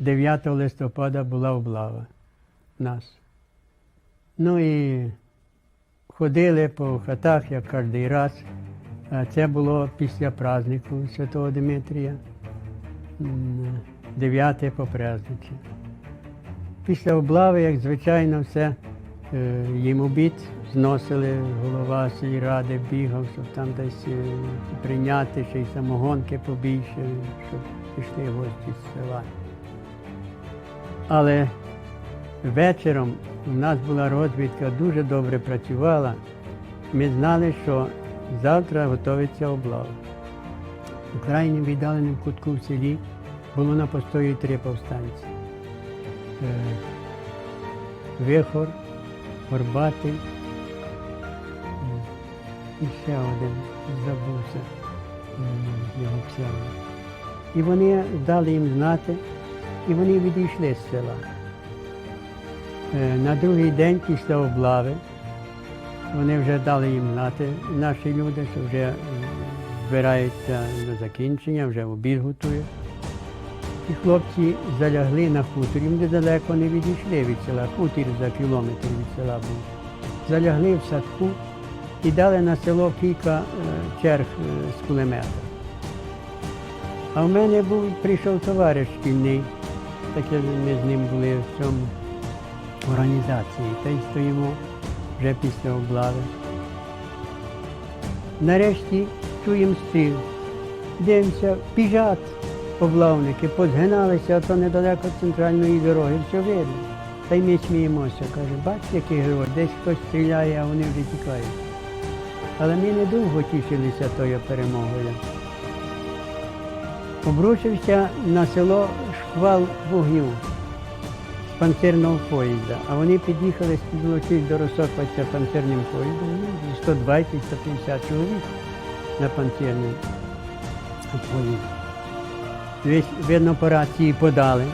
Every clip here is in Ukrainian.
9 листопада була облава в нас. Ну і ходили по хатах, як кожен раз. Це було після празднику Святого Дмитрія, 9 по праздниці. Після облави, як звичайно, все е, їм обід зносили, голова сільради бігав, щоб там десь е, прийняти ще й самогонки побільше, щоб пішли гості з села. Але вечором у нас була розвідка, дуже добре працювала. Ми знали, що завтра готується облава. У крайнім віддаленому кутку в селі було на постої три повстанці. Е, Вихор, Горбатий і ще один, забувся його псевдо. І вони дали їм знати, і вони відійшли з села. Е, На другий день після облави вони вже дали їм знати, наші люди, що вже збираються до закінчення, вже обід готують. І хлопці залягли на хуторі, вони далеко не відійшли від села, хутір за кілометр від села був. Залягли в садку і дали на село кілька е, черг е, з кулемета. А в мене був, прийшов товариш шкільний, таке ми з ним були в цьому організації, та й стоїмо вже після облави. Нарешті чуємо стріл. Дивимося, біжать облавники, позгиналися, а то недалеко від центральної дороги, все видно. Та й ми сміємося, каже, бачите, який герой, десь хтось стріляє, а вони вже тікають. Але ми недовго тішилися тою перемогою. Обрушився на село шквал вогню з панцирного поїзда, а вони під'їхали співночі до розсопатися панцирним поїздом, ну, 120-150 чоловік на панцирному поїзді. Видно, по рації подали.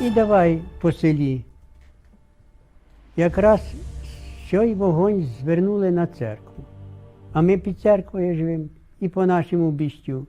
І давай по селі. Якраз що й вогонь звернули на церкву. А ми під церквою живемо і по нашому біщу.